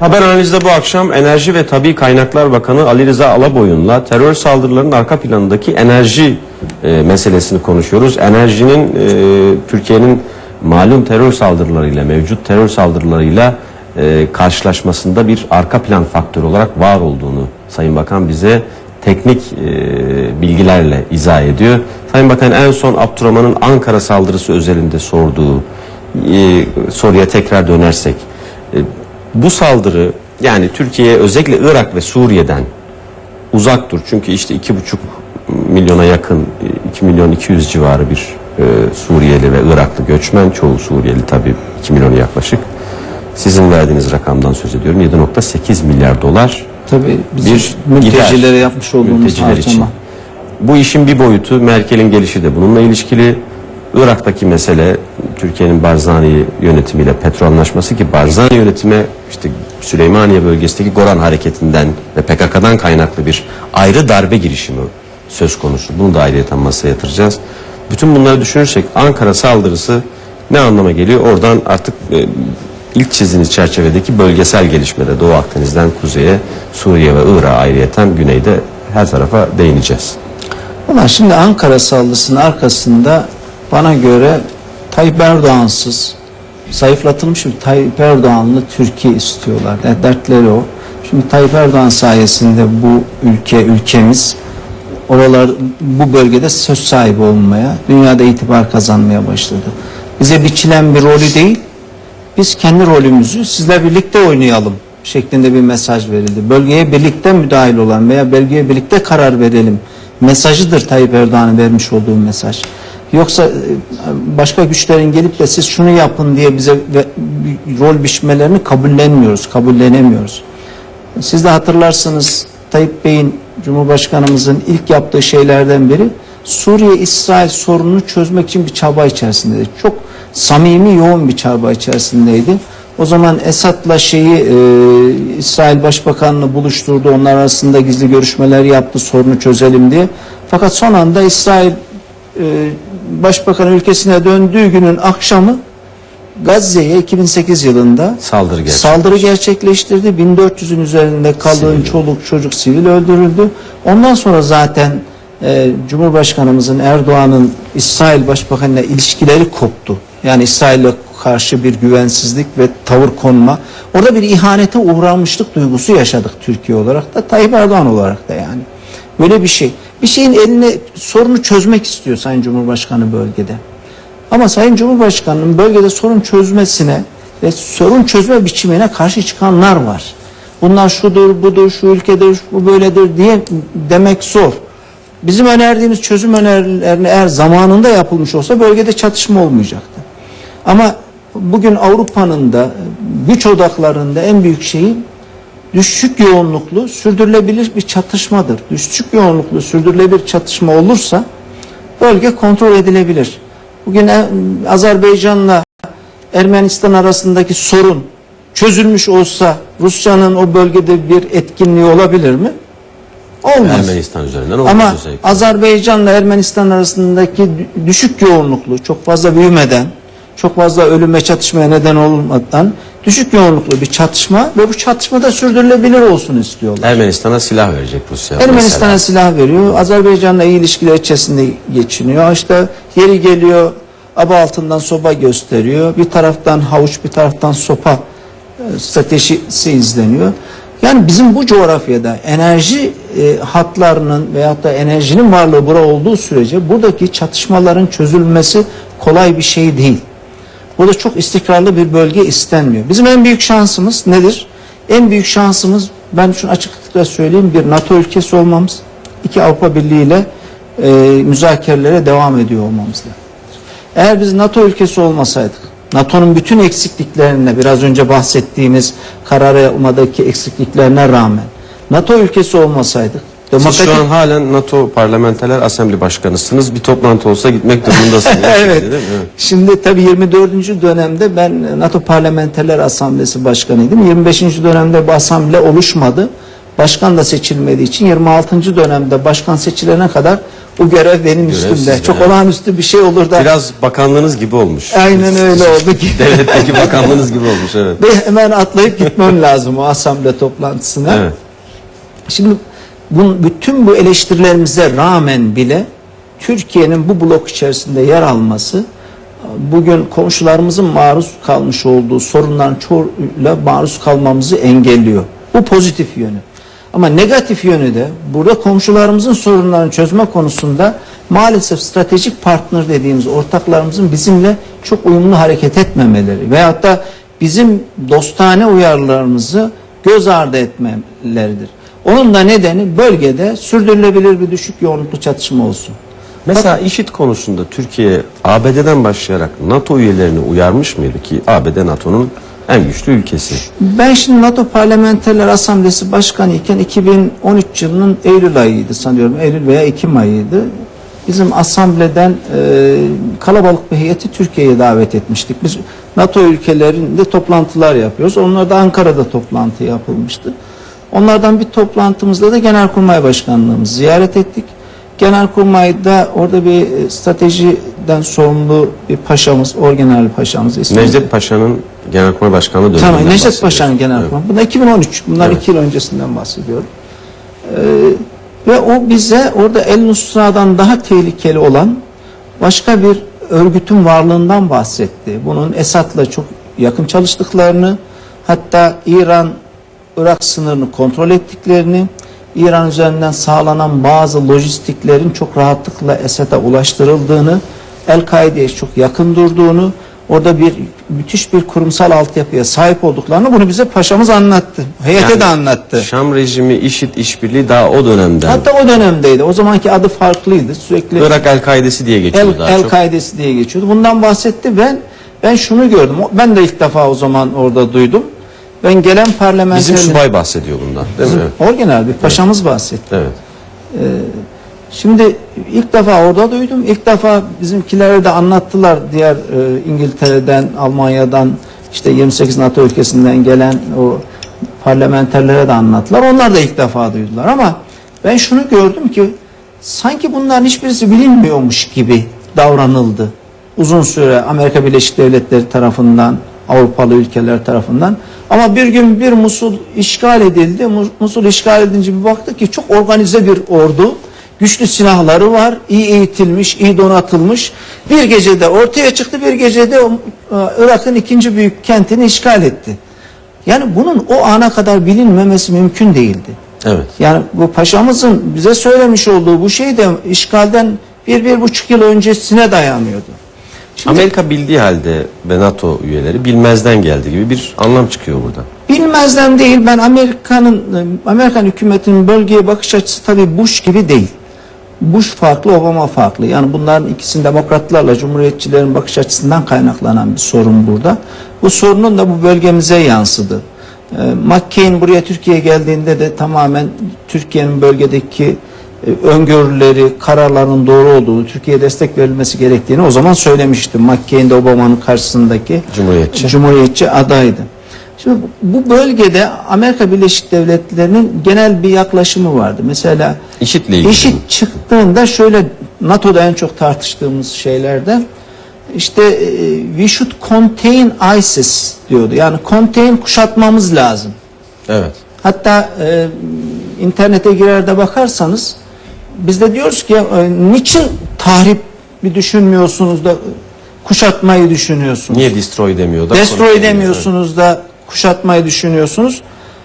Haber analizde bu akşam Enerji ve Tabi Kaynaklar Bakanı Ali Rıza Alaboyun'la terör saldırılarının arka planındaki enerji e, meselesini konuşuyoruz. Enerjinin e, Türkiye'nin malum terör saldırılarıyla, mevcut terör saldırılarıyla e, karşılaşmasında bir arka plan faktörü olarak var olduğunu Sayın Bakan bize teknik e, bilgilerle izah ediyor. Sayın Bakan en son Abdurrahman'ın Ankara saldırısı özelinde sorduğu e, soruya tekrar dönersek e, bu saldırı yani Türkiye'ye özellikle Irak ve Suriye'den uzaktır. Çünkü işte iki buçuk milyona yakın, 2 milyon 200 civarı bir e, Suriyeli ve Iraklı göçmen, çoğu Suriyeli tabii 2 milyona yaklaşık. Sizin verdiğiniz rakamdan söz ediyorum 7.8 milyar dolar Tabii bizim bir mültecilere gider yapmış olduğumuz mülteciler için. Bu işin bir boyutu Merkel'in gelişi de bununla ilişkili. Irak'taki mesele Türkiye'nin Barzani yönetimiyle petrol anlaşması ki Barzani yönetime işte Süleymaniye bölgesindeki Goran hareketinden ve PKK'dan kaynaklı bir ayrı darbe girişimi söz konusu. Bunu da ayrıyeten masaya yatıracağız. Bütün bunları düşünürsek Ankara saldırısı ne anlama geliyor? Oradan artık e, ilk çizdiğiniz çerçevedeki bölgesel gelişmede Doğu Akdeniz'den kuzeye, Suriye ve Irak'a ayrıyeten güneyde her tarafa değineceğiz. Ama şimdi Ankara saldırısının arkasında bana göre Tayyip Erdoğan'sız zayıflatılmış bir Tayyip Erdoğanlı Türkiye istiyorlar. Yani dertleri o. Şimdi Tayyip Erdoğan sayesinde bu ülke, ülkemiz oralar bu bölgede söz sahibi olmaya, dünyada itibar kazanmaya başladı. Bize biçilen bir rolü değil, biz kendi rolümüzü sizle birlikte oynayalım şeklinde bir mesaj verildi. Bölgeye birlikte müdahil olan veya bölgeye birlikte karar verelim mesajıdır Tayyip Erdoğan'ın vermiş olduğu mesaj. Yoksa e, başka güçlerin gelip de siz şunu yapın diye bize rol biçmelerini kabullenmiyoruz, kabullenemiyoruz. Siz de hatırlarsınız Tayyip Bey'in Cumhurbaşkanımızın ilk yaptığı şeylerden biri Suriye-İsrail sorununu çözmek için bir çaba içerisindeydi. Çok samimi yoğun bir çaba içerisindeydi. O zaman Esad'la şeyi e, İsrail Başbakanını buluşturdu. Onlar arasında gizli görüşmeler yaptı sorunu çözelim diye. Fakat son anda İsrail e, Başbakan ülkesine döndüğü günün akşamı Gazze'ye 2008 yılında Saldırı gerçekleşti. saldırı gerçekleştirdi. 1400'ün üzerinde kadın, Sivil. çoluk, çocuk sivil öldürüldü. Ondan sonra zaten e, Cumhurbaşkanımızın Erdoğan'ın İsrail Başbakanı'yla ilişkileri koptu. Yani İsrail'e karşı bir güvensizlik ve tavır konma. Orada bir ihanete uğramışlık duygusu yaşadık Türkiye olarak da Tayyip Erdoğan olarak da yani. Böyle bir şey. Bir şeyin eline sorunu çözmek istiyor Sayın Cumhurbaşkanı bölgede. Ama Sayın Cumhurbaşkanı'nın bölgede sorun çözmesine ve sorun çözme biçimine karşı çıkanlar var. Bunlar şudur, budur, şu ülkedir, bu böyledir diye demek zor. Bizim önerdiğimiz çözüm önerilerini eğer zamanında yapılmış olsa bölgede çatışma olmayacaktı. Ama bugün Avrupa'nın da güç odaklarında en büyük şeyi düşük yoğunluklu sürdürülebilir bir çatışmadır. Düşük yoğunluklu sürdürülebilir çatışma olursa bölge kontrol edilebilir. Bugün e, Azerbaycan'la Ermenistan arasındaki sorun çözülmüş olsa Rusya'nın o bölgede bir etkinliği olabilir mi? Olmaz. Ermenistan üzerinden olmaz Ama. Azerbaycan'la Ermenistan arasındaki dü- düşük yoğunluklu, çok fazla büyümeden, çok fazla ölüme çatışmaya neden olmadan düşük yoğunluklu bir çatışma ve bu çatışmada sürdürülebilir olsun istiyorlar. Ermenistan'a silah verecek Rusya. Ermenistan'a silah veriyor. Azerbaycan'la iyi ilişkiler içerisinde geçiniyor. İşte yeri geliyor aba altından sopa gösteriyor. Bir taraftan havuç bir taraftan sopa e, stratejisi izleniyor. Yani bizim bu coğrafyada enerji e, hatlarının veyahut da enerjinin varlığı bura olduğu sürece buradaki çatışmaların çözülmesi kolay bir şey değil. Burada çok istikrarlı bir bölge istenmiyor. Bizim en büyük şansımız nedir? En büyük şansımız ben şunu açıklıkla söyleyeyim bir NATO ülkesi olmamız, iki Avrupa Birliği ile e, müzakerelere devam ediyor olmamızla. Eğer biz NATO ülkesi olmasaydık, NATO'nun bütün eksikliklerine biraz önce bahsettiğimiz kararnamadaki eksikliklerine rağmen NATO ülkesi olmasaydık, Siz şu an halen NATO Parlamenterler Asembli Başkanısınız. Bir toplantı olsa gitmek durumundasınız. evet. Değil mi? Şimdi tabii 24. dönemde ben NATO Parlamenterler Asamblesi Başkanıydım. 25. dönemde bu asamble oluşmadı. Başkan da seçilmediği için 26. dönemde başkan seçilene kadar bu görev benim üstümde. sizde, Çok evet. olağanüstü bir şey olur da. Biraz bakanlığınız gibi olmuş. Aynen öyle oldu ki. Devletteki bakanlığınız gibi olmuş evet. Ve hemen atlayıp gitmem lazım o asamble toplantısına. Evet. Şimdi bu, bütün bu eleştirilerimize rağmen bile Türkiye'nin bu blok içerisinde yer alması bugün komşularımızın maruz kalmış olduğu sorunların çoğuyla maruz kalmamızı engelliyor. Bu pozitif yönü. Ama negatif yönü de burada komşularımızın sorunlarını çözme konusunda maalesef stratejik partner dediğimiz ortaklarımızın bizimle çok uyumlu hareket etmemeleri veyahut da bizim dostane uyarılarımızı göz ardı etmeleridir. Onun da nedeni bölgede sürdürülebilir bir düşük yoğunluklu çatışma olsun. Mesela IŞİD konusunda Türkiye ABD'den başlayarak NATO üyelerini uyarmış mıydı ki ABD NATO'nun en güçlü ülkesi? Ben şimdi NATO Parlamenterler Asamblesi Başkanı iken 2013 yılının Eylül ayıydı sanıyorum. Eylül veya Ekim ayıydı. Bizim asambleden e, kalabalık bir heyeti Türkiye'ye davet etmiştik. Biz NATO ülkelerinde toplantılar yapıyoruz. Onlar da Ankara'da toplantı yapılmıştı. Onlardan bir toplantımızda da Genelkurmay Başkanlığımızı ziyaret ettik. Genelkurmay'da orada bir e, stratejiden sorumlu bir paşamız, Orgeneral Paşamız ismi. Necdet Paşa'nın Genelkurmay Başkanlığı döneminden Tamam Necdet. Paşa'nın Genelkurmay. Bunlar 2013. Bunlar Evet. iki yıl öncesinden bahsediyorum. Ee, ve o bize orada El Nusra'dan daha tehlikeli olan başka bir örgütün varlığından bahsetti. Bunun Esad'la çok yakın çalıştıklarını, hatta İran Irak sınırını kontrol ettiklerini, İran üzerinden sağlanan bazı lojistiklerin çok rahatlıkla Esad'a ulaştırıldığını, El-Kaide'ye çok yakın durduğunu, orada bir müthiş bir kurumsal altyapıya sahip olduklarını bunu bize paşamız anlattı. Heyete Yani de anlattı. Şam rejimi IŞİD işbirliği daha o dönemden. Hatta o dönemdeydi. O zamanki adı farklıydı. Sürekli Irak El-Kaidesi diye geçiyor El, daha El çok. Kaidesi diye geçiyordu. Bundan bahsetti. Ben ben şunu gördüm. Ben de ilk defa o zaman orada duydum. Ben gelen parlamenter Bizim subay bahsediyor bundan değil mi? Evet. Orgeneral bir paşamız bahsetti. evet. Şimdi ilk defa orada duydum. İlk defa bizimkilere de anlattılar. Diğer e, İngiltere'den, Almanya'dan, işte 28 NATO ülkesinden gelen o parlamenterlere de anlattılar. Onlar da ilk defa duydular ama ben şunu gördüm ki sanki bunların hiçbirisi bilinmiyormuş gibi davranıldı. Uzun süre Amerika Birleşik Devletleri tarafından, Avrupalı ülkeler tarafından. Ama bir gün bir Musul işgal edildi. Mu- Musul işgal edince bir baktık ki çok organize bir ordu. Güçlü silahları var, iyi eğitilmiş, iyi donatılmış. Bir gecede ortaya çıktı, bir gecede e, Irak'ın ikinci büyük kentini işgal etti. Yani bunun o ana kadar bilinmemesi mümkün değildi. Evet. Yani bu paşamızın bize söylemiş olduğu bu şey de işgalden bir, bir buçuk yıl öncesine dayanıyordu. Şimdi Amerika bildiği halde ve NATO üyeleri bilmezden geldi gibi bir anlam çıkıyor burada. bilmezden değil ben Amerika'nın Amerikan hükümetinin bölgeye bakış açısı tabii Bush gibi değil. Bush farklı, Obama farklı. Yani bunların ikisinin demokratlarla cumhuriyetçilerin bakış açısından kaynaklanan bir sorun burada. Bu sorunun da bu bölgemize yansıdı. Ee, McCain buraya Türkiye'ye geldiğinde de tamamen Türkiye'nin bölgedeki öngörüleri, kararların doğru olduğunu, Türkiye'ye destek verilmesi gerektiğini o zaman söylemişti. McCain de Obama'nın karşısındaki Cumhuriyetçi. Cumhuriyetçi adaydı. Şimdi bu bölgede Amerika Birleşik Devletleri'nin genel bir yaklaşımı vardı. Mesela IŞİD'le ilgili. IŞİD çıktığında şöyle NATO'da en çok tartıştığımız şeylerden işte e, we should contain ISIS diyordu. Yani contain kuşatmamız lazım. Evet. Hatta e, internete girer de bakarsanız biz de diyoruz ki e, niçin tahrip bir düşünmüyorsunuz da kuşatmayı düşünüyorsunuz? Niye destroy demiyor da? Destroy demiyorsunuz da kuşatmayı düşünüyorsunuz.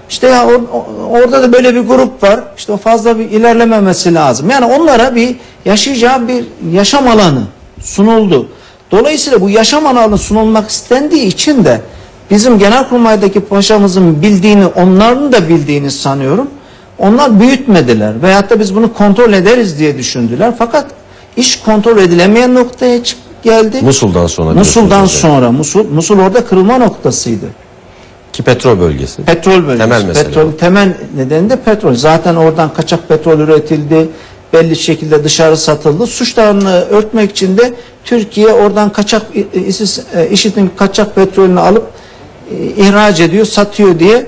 İşte ya or- orada da böyle bir grup var. İşte o fazla bir ilerlememesi lazım. Yani onlara bir yaşayacağı bir yaşam alanı sunuldu. Dolayısıyla bu yaşam alanı sunulmak istendiği için de bizim genelkurmaydaki paşamızın bildiğini onların da bildiğini sanıyorum. Onlar büyütmediler veyahut da biz bunu kontrol ederiz diye düşündüler. Fakat iş kontrol edilemeyen noktaya geldi. Musul'dan sonra. Musul'dan sonra Musul Musul orada kırılma noktasıydı. Ki petrol bölgesi. Petrol bölgesi. Temel mesele Petrol temel nedeni de petrol. Zaten oradan kaçak petrol üretildi. Belli şekilde dışarı satıldı. Suçlarını örtmek için de Türkiye oradan kaçak ISIS, e, IŞİD'in kaçak petrolünü alıp e, ihraç ediyor, satıyor diye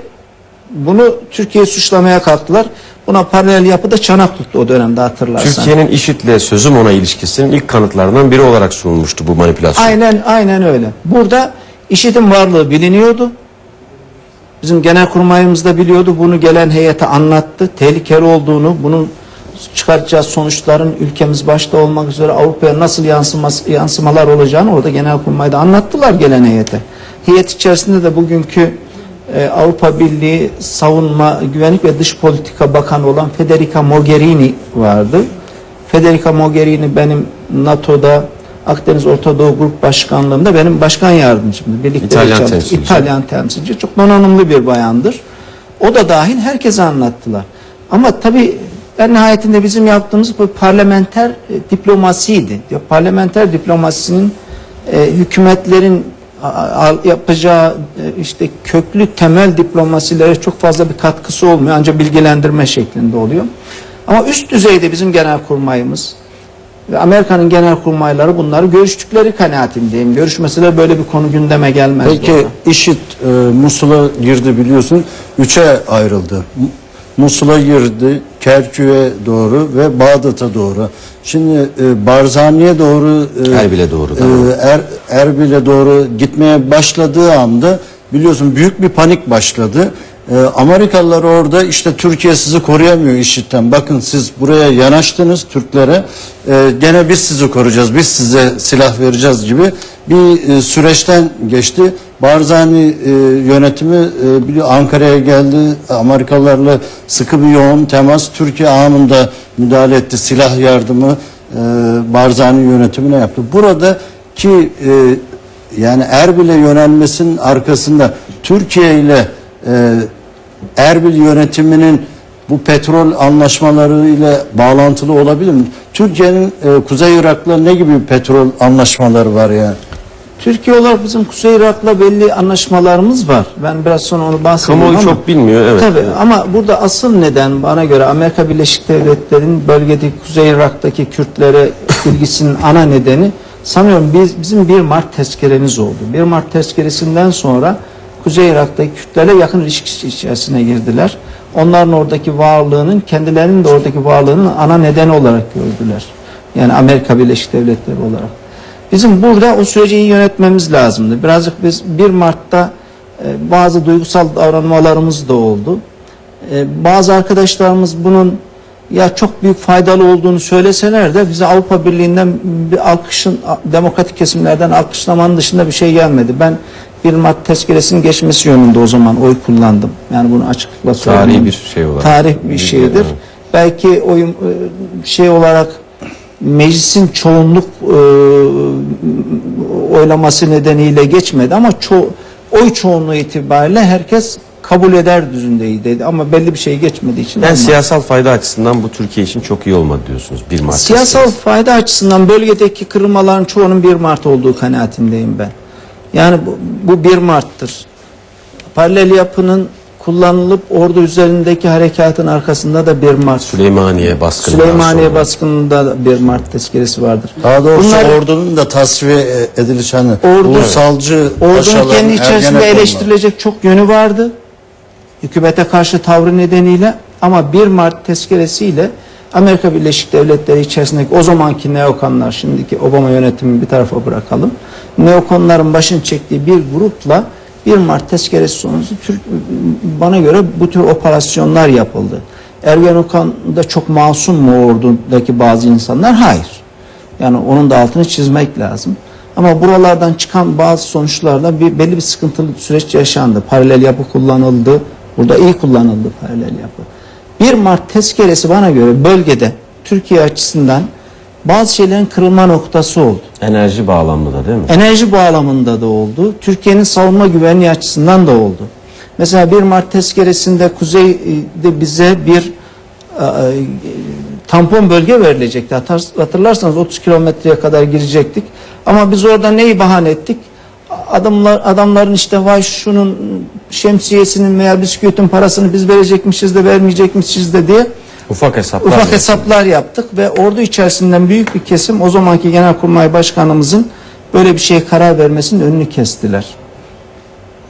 bunu Türkiye suçlamaya kalktılar. Buna paralel yapıda çanak tuttu o dönemde hatırlarsan. Türkiye'nin IŞİD'le sözüm ona ilişkisinin ilk kanıtlarından biri olarak sunulmuştu bu manipülasyon. Aynen aynen öyle. Burada IŞİD'in varlığı biliniyordu. Bizim genel kurmayımız da biliyordu. Bunu gelen heyete anlattı. Tehlikeli olduğunu, bunun çıkaracağı sonuçların ülkemiz başta olmak üzere Avrupa'ya nasıl yansıması, yansımalar olacağını orada genel kurmayda anlattılar gelen heyete. Heyet içerisinde de bugünkü e, Avrupa Birliği Savunma, Güvenlik ve Dış Politika Bakanı olan Federica Mogherini vardı. Federica Mogherini benim NATO'da Akdeniz Orta Doğu Grup Başkanlığımda benim başkan yardımcımdı. Birlikte İtalyan temsilci. İtalyan temsilci. Çok donanımlı bir bayandır. O da dahil herkese anlattılar. Ama tabii en nihayetinde bizim yaptığımız bu parlamenter e, diplomasiydi. Parlamenter diplomasinin e, hükümetlerin yapacağı e, işte köklü temel diplomasilere çok fazla bir katkısı olmuyor. Ancak bilgilendirme şeklinde oluyor. Ama üst düzeyde bizim genel kurmayımız ve Amerika'nın genel kurmayları bunları görüştükleri kanaatindeyim. Görüşmeseler böyle bir konu gündeme gelmez. Peki burada. IŞİD e, Musul'a girdi biliyorsun. Üçe ayrıldı. Musul'a girdi, Kerkük'e doğru ve Bağdat'a doğru. Şimdi e, Barzani'ye doğru e, Erbil'e doğru, e, er, Erbil'e doğru gitmeye başladığı anda biliyorsun büyük bir panik başladı. E, Amerikalılar orada işte Türkiye sizi koruyamıyor IŞİD'den. Bakın siz buraya yanaştınız Türklere. E, gene biz sizi koruyacağız. Biz size silah vereceğiz gibi bir e, süreçten geçti. Barzani e, yönetimi e, Ankara'ya geldi. Amerikalılarla sıkı bir yoğun temas. Türkiye anında müdahale etti. Silah yardımı e, Barzani yönetimine yaptı. Burada ki e, yani Erbil'e yönelmesinin arkasında Türkiye ile e, Erbil yönetiminin bu petrol anlaşmalarıyla bağlantılı olabilir mi? Türkiye'nin e, Kuzey Irak'la ne gibi petrol anlaşmaları var yani? Türkiye olarak bizim Kuzey Irak'la belli anlaşmalarımız var. Ben biraz sonra onu bahsedeyim Kamuoyu ama. çok bilmiyor evet. Tabii ama burada asıl neden bana göre Amerika Birleşik Devletleri'nin bölgedeki Kuzey Irak'taki Kürtlere ilgisinin ana nedeni sanıyorum biz, bizim 1 Mart tezkeremiz oldu. 1 Mart tezkeresinden sonra Kuzey Irak'taki Kürtlerle yakın ilişki içerisine girdiler. Onların oradaki varlığının kendilerinin de oradaki varlığının ana nedeni olarak gördüler. Yani Amerika Birleşik Devletleri olarak. Bizim burada o süreci iyi yönetmemiz lazımdı. Birazcık biz 1 Mart'ta e, bazı duygusal davranmalarımız da oldu. E, bazı arkadaşlarımız bunun ya çok büyük faydalı olduğunu söyleseler de bize Avrupa Birliği'nden bir alkışın demokratik kesimlerden alkışlamanın dışında bir şey gelmedi. Ben 1 Mart tezkeresinin geçmesi yönünde o zaman oy kullandım. Yani bunu açıklıkla söyleyeyim. Tarihi bir şey olarak. Tarih bir şeydir. Evet. Belki oyun e, şey olarak meclisin çoğunluk e, oylaması nedeniyle geçmedi ama ço oy çoğunluğu itibariyle herkes kabul eder düzündeydi ama belli bir şey geçmediği için Yani olmadı. siyasal fayda açısından bu Türkiye için çok iyi olmadı diyorsunuz. 1 Mart Siyasal fayda açısından bölgedeki kırılmaların çoğunun 1 Mart olduğu kanaatindeyim ben. Yani bu, bu 1 Mart'tır. Paralel yapının kullanılıp ordu üzerindeki harekatın arkasında da 1 Mart. Süleymaniye baskınından Süleymaniye baskınında da 1 Mart tezkeresi vardır. Daha doğrusu Bunlar- ordunun da tasfiye e, ediliş hani Ordu- ulusalcı Ordunun kendi içerisinde eleştirilecek çok yönü vardı. Hükümete karşı tavrı nedeniyle ama 1 Mart tezkeresiyle Amerika Birleşik Devletleri içerisindeki o zamanki neokonlar, şimdiki Obama yönetimini bir tarafa bırakalım. Neokonların başını çektiği bir grupla 1 Mart tezkeresi sonucu Türk, bana göre bu tür operasyonlar yapıldı. Ergenekon'da çok masum mu ordudaki bazı insanlar? Hayır. Yani onun da altını çizmek lazım. Ama buralardan çıkan bazı sonuçlarla bir, belli bir sıkıntılı süreç yaşandı. Paralel yapı kullanıldı. Burada iyi kullanıldı paralel yapı. 1 Mart tezkeresi bana göre bölgede Türkiye açısından bazı şeylerin kırılma noktası oldu. Enerji bağlamında değil mi? Enerji bağlamında da oldu. Türkiye'nin savunma güvenliği açısından da oldu. Mesela 1 Mart tezkeresinde kuzeyde bize bir e, e, tampon bölge verilecekti. Hatırlarsanız 30 kilometreye kadar girecektik. Ama biz orada neyi bahane ettik? Adamlar, adamların işte vay şunun şemsiyesinin veya bisküvitin parasını biz verecekmişiz de vermeyecekmişiz de diye Ufak hesaplar. ufak var. hesaplar yaptık ve ordu içerisinden büyük bir kesim o zamanki Genelkurmay Başkanımızın böyle bir şeye karar vermesinin önünü kestiler.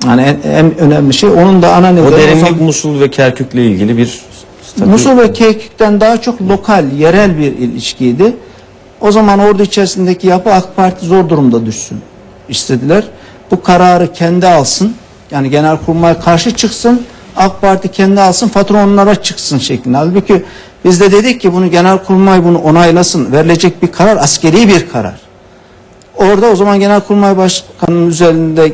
Yani en, en önemli şey onun da ana nedeni O o derinlik zaman- Musul ve Kerkük'le ilgili bir Tabii. Musul ve Kerkük'ten daha çok lokal, yerel bir ilişkiydi. O zaman ordu içerisindeki yapı AK Parti zor durumda düşsün istediler. Bu kararı kendi alsın. Yani Genelkurmay karşı çıksın. AK Parti kendi alsın, fatura onlara çıksın şeklinde. Halbuki biz de dedik ki bunu Genelkurmay bunu onaylasın. Verilecek bir karar askeri bir karar. Orada o zaman Genelkurmay Başkanı'nın üzerinde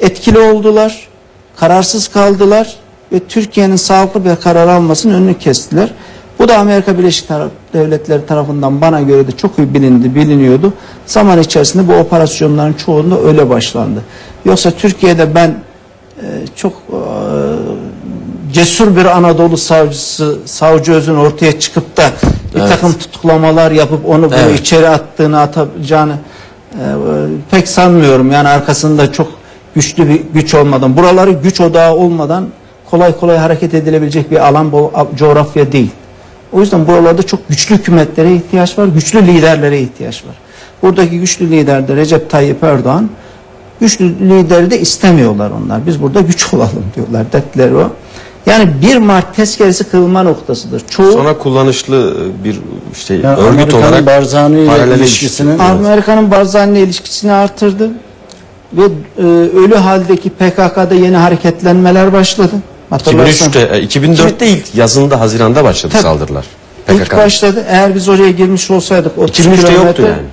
etkili oldular. Kararsız kaldılar ve Türkiye'nin sağlıklı bir karar almasının önünü kestiler. Bu da Amerika Birleşik Devletleri tarafından bana göre de çok iyi bilindi, biliniyordu. Zaman içerisinde bu operasyonların çoğunda öyle başlandı. Yoksa Türkiye'de ben e, çok e, cesur bir Anadolu savcısı, savcı özün ortaya çıkıp da bir Evet. takım tutuklamalar yapıp onu Evet. içeri attığını atabileceğini e, pek sanmıyorum. Yani arkasında çok güçlü bir güç olmadan, buraları güç odağı olmadan kolay kolay hareket edilebilecek bir alan bu coğrafya değil. O yüzden buralarda çok güçlü hükümetlere ihtiyaç var, güçlü liderlere ihtiyaç var. Buradaki güçlü lider de Recep Tayyip Erdoğan. Güçlü lideri de istemiyorlar onlar. Biz burada güç olalım diyorlar. Dertleri o. Yani 1 Mart tezkeresi kırılma noktasıdır. Çoğu Sonra kullanışlı bir işte Yani örgüt Amerika'nın olarak Barzani ile ilişkisini- ilişkisi. Amerika'nın Barzani ilişkisini artırdı ve e, ölü haldeki PKK'da yeni hareketlenmeler başladı. Hatırlarsan. 2003'te, e, 2004'te ilk yazında Haziran'da başladı Tabii. saldırılar. İlk PKK. başladı. Eğer biz oraya girmiş olsaydık 30 2003'te yoktu kilometre yani.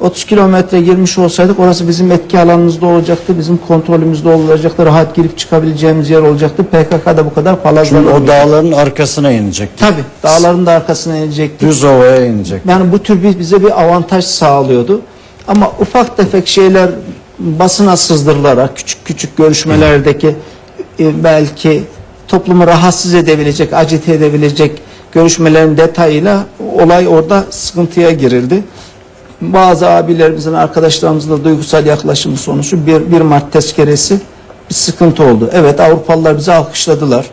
30 kilometre girmiş olsaydık orası bizim etki alanımızda olacaktı. Bizim kontrolümüzde olacaktı. Rahat girip çıkabileceğimiz yer olacaktı. PKK da bu kadar Çünkü palazlanır. o dağların arkasına inecekti. Tabii dağların da arkasına inecekti. Düz ovaya inecek. Yani bu tür bir, bize bir avantaj sağlıyordu. Ama ufak tefek şeyler basına sızdırılarak küçük küçük görüşmelerdeki e, belki toplumu rahatsız edebilecek, acite edebilecek görüşmelerin detayıyla olay orada sıkıntıya girildi. Bazı abilerimizin, arkadaşlarımızın da duygusal yaklaşımı sonucu bir, bir Mart tezkeresi bir sıkıntı oldu. Evet Avrupalılar bizi alkışladılar.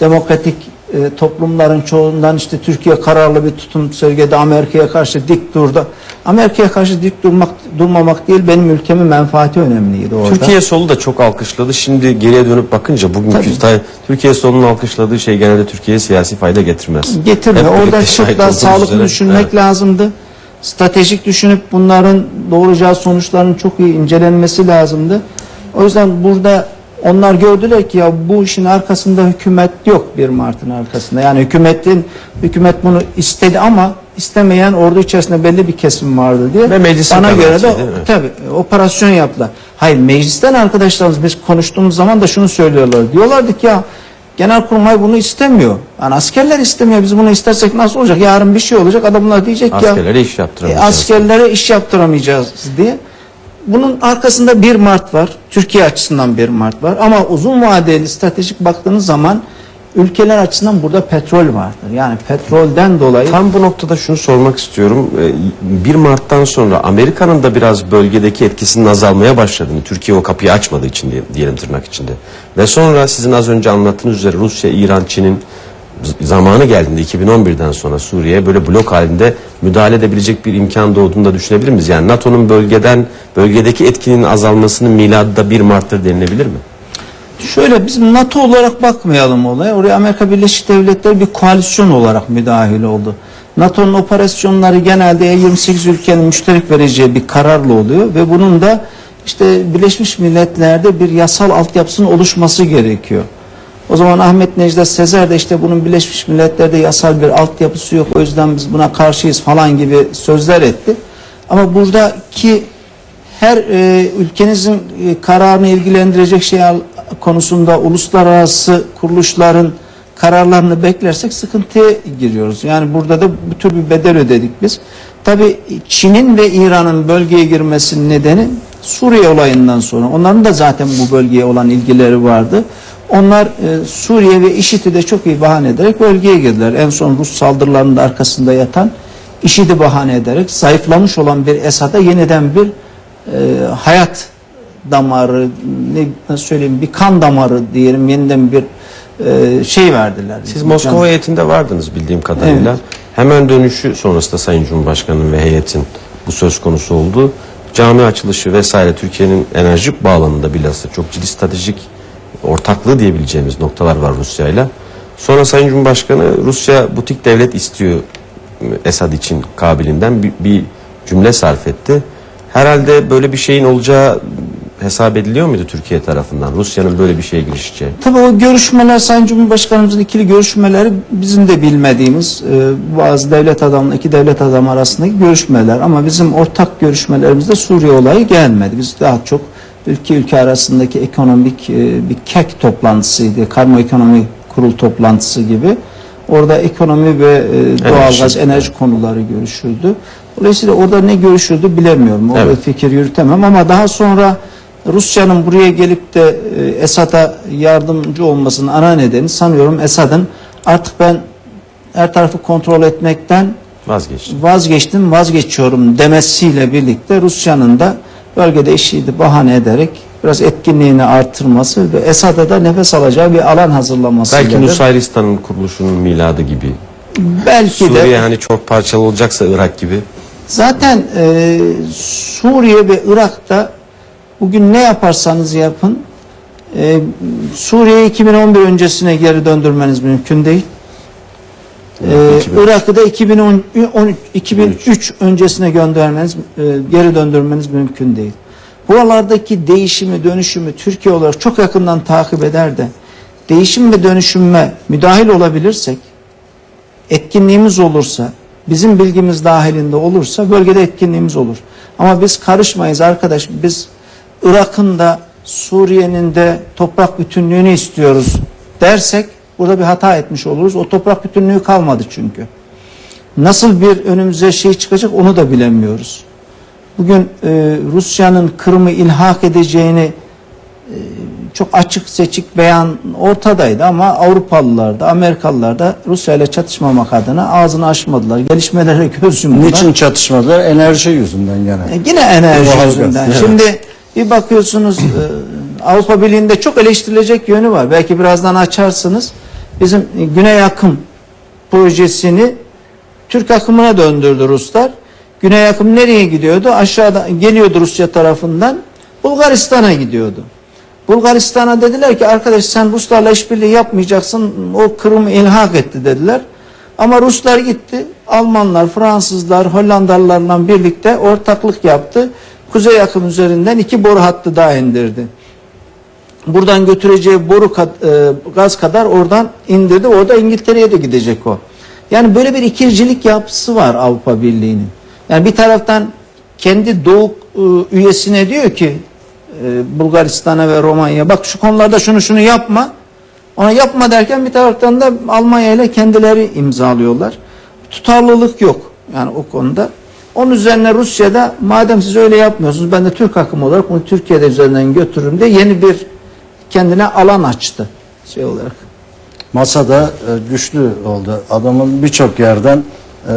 Demokratik e, toplumların çoğundan işte Türkiye kararlı bir tutum sergiledi. Amerika'ya karşı dik durdu. Amerika'ya karşı dik durmak durmamak değil benim ülkemin menfaati önemliydi orada. Türkiye solu da çok alkışladı. Şimdi geriye dönüp bakınca bugünkü Tabii. ta- Türkiye solunun alkışladığı şey genelde Türkiye'ye siyasi fayda getirmez. getirme. Hep Orada çok daha sağlıklı üzere. düşünmek Evet. lazımdı. Stratejik düşünüp bunların doğuracağı sonuçların çok iyi incelenmesi lazımdı. O yüzden burada onlar gördüler ki ya bu işin arkasında hükümet yok bir Mart'ın arkasında. Yani hükümetin hükümet bunu istedi ama istemeyen ordu içerisinde belli bir kesim vardı diye. Ve Bana göre de tabii operasyon yaptılar. Hayır meclisten arkadaşlarımız biz konuştuğumuz zaman da şunu söylüyorlar. Diyorlardı ki ya Genelkurmay bunu istemiyor. Yani askerler istemiyor. Biz bunu istersek nasıl olacak? Yarın bir şey olacak. Adamlar diyecek ki ya Askerlere iş e, yaptıramayacağız. askerlere iş yaptıramayacağız diye. Bunun arkasında 1 Mart var. Türkiye açısından 1 Mart var. Ama uzun vadeli stratejik baktığınız zaman ülkeler açısından burada petrol vardır. Yani petrolden dolayı Tam bu noktada şunu sormak istiyorum. Ee, 1 Mart'tan sonra Amerika'nın da biraz bölgedeki etkisinin azalmaya başladığını, Türkiye o kapıyı açmadığı için diye- diyelim tırnak içinde. Ve sonra sizin az önce anlattığınız üzere Rusya, İran, Çin'in zamanı geldiğinde 2011'den sonra Suriye'ye böyle blok halinde müdahale edebilecek bir imkan doğduğunu da düşünebilir miyiz? Yani NATO'nun bölgeden, bölgedeki etkinin azalmasının miladı da 1 Mart'tır denilebilir mi? Şöyle bizim NATO olarak bakmayalım olaya. Oraya Amerika Birleşik Devletleri bir koalisyon olarak müdahil oldu. NATO'nun operasyonları genelde 28 ülkenin müşterek vereceği bir kararla oluyor ve bunun da işte Birleşmiş Milletler'de bir yasal altyapısının oluşması gerekiyor. O zaman Ahmet Necdet Sezer de işte bunun Birleşmiş Milletler'de yasal bir altyapısı yok o yüzden biz buna karşıyız falan gibi sözler etti. Ama buradaki her e, ülkenizin e, kararını ilgilendirecek şey konusunda uluslararası kuruluşların kararlarını beklersek sıkıntıya giriyoruz. Yani burada da bu tür bir bedel ödedik biz. Tabi Çin'in ve İran'ın bölgeye girmesinin nedeni Suriye olayından sonra. Onların da zaten bu bölgeye olan ilgileri vardı. Onlar e, Suriye ve IŞİD'i de çok iyi bahane ederek bölgeye girdiler. En son Rus saldırılarının da arkasında yatan IŞİD'i bahane ederek zayıflamış olan bir Esad'a yeniden bir e, hayat damarı, ne söyleyeyim bir kan damarı diyelim yeniden bir e, şey verdiler. Siz Moskova heyetinde vardınız bildiğim kadarıyla. Evet. Hemen dönüşü sonrasında Sayın Cumhurbaşkanı'nın ve heyetin bu söz konusu oldu. Cami açılışı vesaire Türkiye'nin enerji bağlamında bilhassa çok ciddi stratejik ortaklığı diyebileceğimiz noktalar var Rusya'yla. Sonra Sayın Cumhurbaşkanı Rusya butik devlet istiyor e, Esad için kabilinden bir, bir cümle sarf etti. Herhalde böyle bir şeyin olacağı hesap ediliyor muydu Türkiye tarafından? Rusya'nın böyle bir şeye girişeceği. Tabii o görüşmeler Sayın Cumhurbaşkanımızın ikili görüşmeleri bizim de bilmediğimiz e, bazı devlet adamı, iki devlet adamı arasındaki görüşmeler ama bizim ortak görüşmelerimizde Suriye olayı gelmedi. Biz daha çok ülke ülke arasındaki ekonomik e, bir kek toplantısıydı. Karma ekonomi kurul toplantısı gibi. Orada ekonomi ve e, doğalgaz, enerji konuları görüşüldü. Dolayısıyla orada ne görüşüldü bilemiyorum. Orada Evet. fikir yürütemem ama daha sonra Rusya'nın buraya gelip de e, Esad'a yardımcı olmasının ana nedeni sanıyorum Esad'ın artık ben her tarafı kontrol etmekten Vazgeçti. vazgeçtim, vazgeçiyorum demesiyle birlikte Rusya'nın da bölgede işini bahane ederek biraz etkinliğini artırması ve Esad'a da nefes alacağı bir alan hazırlaması. Belki Nusayristan'ın kuruluşunun miladı gibi. belki Suriye de hani çok parçalı olacaksa Irak gibi. Zaten e, Suriye ve Irak'ta bugün ne yaparsanız yapın e, Suriye'yi 2011 öncesine geri döndürmeniz mümkün değil. E, 2003. Irak'ı da 2010, 13, 2003 öncesine göndermeniz, e, geri döndürmeniz mümkün değil. Buralardaki değişimi, dönüşümü Türkiye olarak çok yakından takip eder de değişim ve dönüşüme müdahil olabilirsek etkinliğimiz olursa, bizim bilgimiz dahilinde olursa bölgede etkinliğimiz olur. Ama biz karışmayız arkadaş. Biz Irak'ın da Suriye'nin de toprak bütünlüğünü istiyoruz dersek burada bir hata etmiş oluruz. O toprak bütünlüğü kalmadı çünkü. Nasıl bir önümüze şey çıkacak onu da bilemiyoruz. Bugün e, Rusya'nın Kırım'ı ilhak edeceğini e, çok açık seçik beyan ortadaydı ama Avrupalılar da Amerikalılar da Rusya ile çatışmamak adına ağzını açmadılar. Gelişmelere göz yumdular. Niçin çatışmadılar? Enerji yüzünden gene. E, yine enerji yüzünden. evet. Şimdi bir bakıyorsunuz e, Avrupa Birliği'nde çok eleştirilecek yönü var. Belki birazdan açarsınız. Bizim Güney Akım projesini Türk akımına döndürdü Ruslar. Güney akım nereye gidiyordu? Aşağıda geliyordu Rusya tarafından. Bulgaristan'a gidiyordu. Bulgaristan'a dediler ki arkadaş sen Ruslarla işbirliği yapmayacaksın. O Kırım'ı ilhak etti dediler. Ama Ruslar gitti. Almanlar, Fransızlar, Hollandalılarla birlikte ortaklık yaptı. Kuzey akım üzerinden iki boru hattı daha indirdi. Buradan götüreceği boru kad- e, gaz kadar oradan indirdi. Orada İngiltere'ye de gidecek o. Yani böyle bir ikircilik yapısı var Avrupa Birliği'nin. Yani bir taraftan kendi doğu e, üyesine diyor ki e, Bulgaristan'a ve Romanya'ya bak şu konularda şunu şunu yapma. Ona yapma derken bir taraftan da Almanya ile kendileri imzalıyorlar. Tutarlılık yok yani o konuda. Onun üzerine Rusya'da madem siz öyle yapmıyorsunuz ben de Türk akımı olarak bunu Türkiye'de üzerinden götürürüm diye yeni bir kendine alan açtı şey olarak. Masada e, güçlü oldu. Adamın birçok yerden e,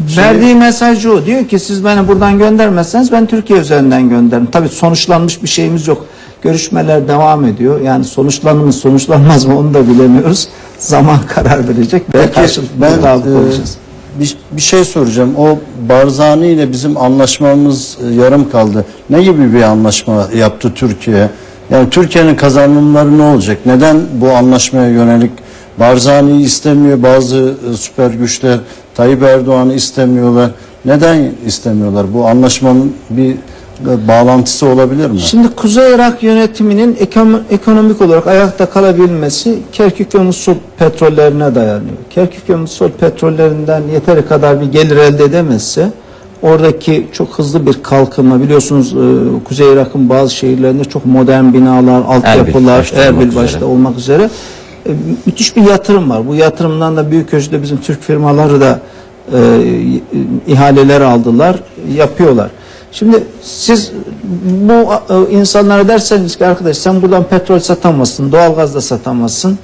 Verdiği mesaj o. Diyor ki siz beni buradan göndermezseniz ben Türkiye üzerinden gönderirim. Tabii sonuçlanmış bir şeyimiz yok. Görüşmeler devam ediyor. Yani sonuçlanır mı sonuçlanmaz mı onu da bilemiyoruz. Zaman karar verecek. karşılıklı ben e, olacağız. bir, bir şey soracağım. O Barzani ile bizim anlaşmamız e, yarım kaldı. Ne gibi bir anlaşma yaptı Türkiye? Yani Türkiye'nin kazanımları ne olacak? Neden bu anlaşmaya yönelik Barzani'yi istemiyor bazı e, süper güçler, Tayyip Erdoğan'ı istemiyorlar. Neden istemiyorlar? Bu anlaşmanın bir e, bağlantısı olabilir mi? Şimdi Kuzey Irak yönetiminin ekono- ekonomik olarak ayakta kalabilmesi Kerkük ve Musul petrollerine dayanıyor. Kerkük ve Musul petrollerinden yeteri kadar bir gelir elde edemezse oradaki çok hızlı bir kalkınma biliyorsunuz e, Kuzey Irak'ın bazı şehirlerinde çok modern binalar, altyapılar, başta olmak Erbil üzere. başta olmak üzere e, müthiş bir yatırım var. Bu yatırımdan da büyük ölçüde bizim Türk firmaları da e, ihaleler aldılar, yapıyorlar. Şimdi siz bu e, insanlara derseniz ki arkadaş sen buradan petrol satamazsın, doğalgaz da satamazsın.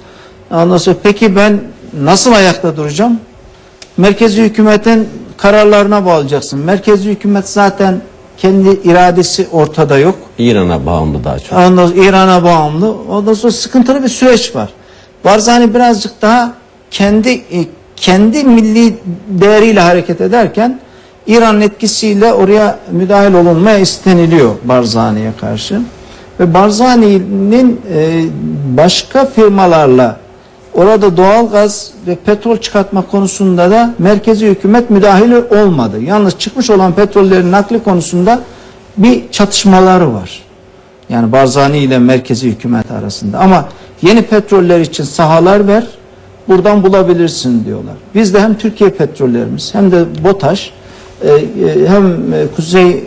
Ondan sonra peki ben nasıl ayakta duracağım? Merkezi hükümetin kararlarına bağlayacaksın. Merkezi hükümet zaten kendi iradesi ortada yok. İran'a bağımlı daha çok. Ondan İran'a bağımlı. Ondan sonra sıkıntılı bir süreç var. Barzani birazcık daha kendi e, kendi milli değeriyle hareket ederken İran'ın etkisiyle oraya müdahil olunmaya isteniliyor Barzani'ye karşı. Ve Barzani'nin e, başka firmalarla orada doğal gaz ve petrol çıkartma konusunda da merkezi hükümet müdahil olmadı. Yalnız çıkmış olan petrollerin nakli konusunda bir çatışmaları var. Yani Barzani ile merkezi hükümet arasında. Ama yeni petroller için sahalar ver, buradan bulabilirsin diyorlar. Biz de hem Türkiye petrollerimiz hem de BOTAŞ e, e, hem e, Kuzey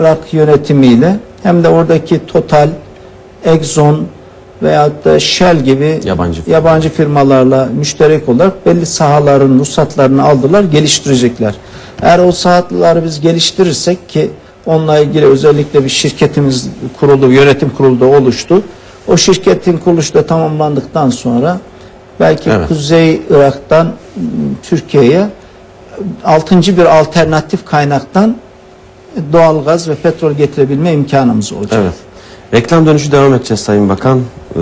Irak yönetimiyle hem de oradaki Total, Exxon veyahut da Shell gibi Yabancı yabancı firmalarla müşterek olarak belli sahaların ruhsatlarını aldılar, geliştirecekler. Eğer o sahaları biz geliştirirsek ki onunla ilgili özellikle bir şirketimiz kuruldu, yönetim kurulu da oluştu. O şirketin kuruluşu da tamamlandıktan sonra belki Evet. Kuzey Irak'tan Türkiye'ye altıncı bir alternatif kaynaktan doğal gaz ve petrol getirebilme imkanımız olacak. Evet. Reklam dönüşü devam edeceğiz Sayın Bakan e,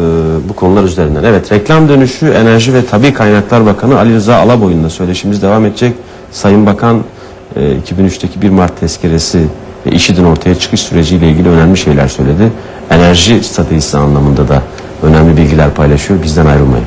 bu konular üzerinden. Evet reklam dönüşü Enerji ve Tabi Kaynaklar Bakanı Ali Rıza Alaboy'unla söyleşimiz devam edecek. Sayın Bakan e, 2003'teki 1 Mart tezkeresi ve IŞİD'in ortaya çıkış süreciyle ilgili önemli şeyler söyledi. Enerji stratejisi anlamında da önemli bilgiler paylaşıyor. Bizden ayrılmayın.